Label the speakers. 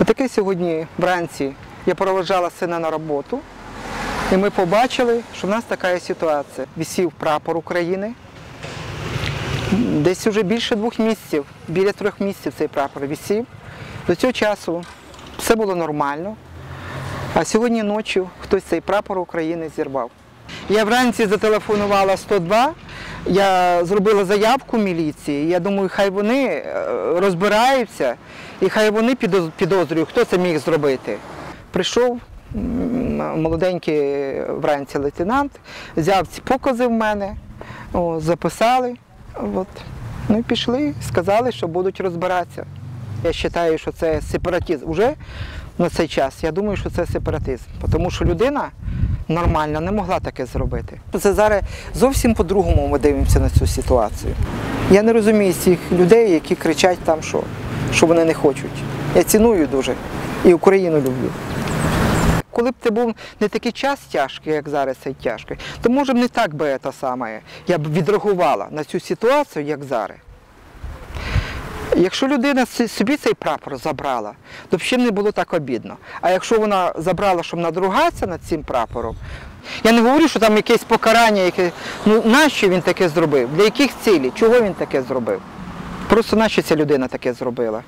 Speaker 1: Отаке сьогодні вранці я проведжала сина на роботу, і ми побачили, що в нас така ситуація. Висів прапор України. Десь вже більше двох місяців, біля трьох місяців цей прапор висів. До цього часу все було нормально. А сьогодні ночі хтось цей прапор України зірвав. Я вранці зателефонувала 102, я зробила заявку міліції. Я думаю, хай вони е, розбираються і хай вони підоз- підозрюють, хто це міг зробити. Прийшов молоденький вранці лейтенант, взяв ці покази в мене, о, записали. От. Ну і пішли, сказали, що будуть розбиратися. Я вважаю, що це сепаратизм. Уже на цей час я думаю, що це сепаратизм. Тому що людина нормальна не могла таке зробити. Це зараз зовсім по-другому ми дивимося на цю ситуацію. Я не розумію цих людей, які кричать там, що, що вони не хочуть. Я ціную дуже і Україну люблю. Коли б це був не такий час тяжкий, як зараз цей тяжкий, то може б не так би це саме. Я б відреагувала на цю ситуацію, як зараз. Якщо людина собі цей прапор забрала, то взагалі не було так обідно. А якщо вона забрала, щоб надругатися над цим прапором, я не говорю, що там якесь покарання, яке. Ну нащо він таке зробив? Для яких цілей? Чого він таке зробив? Просто нащо ця людина таке зробила?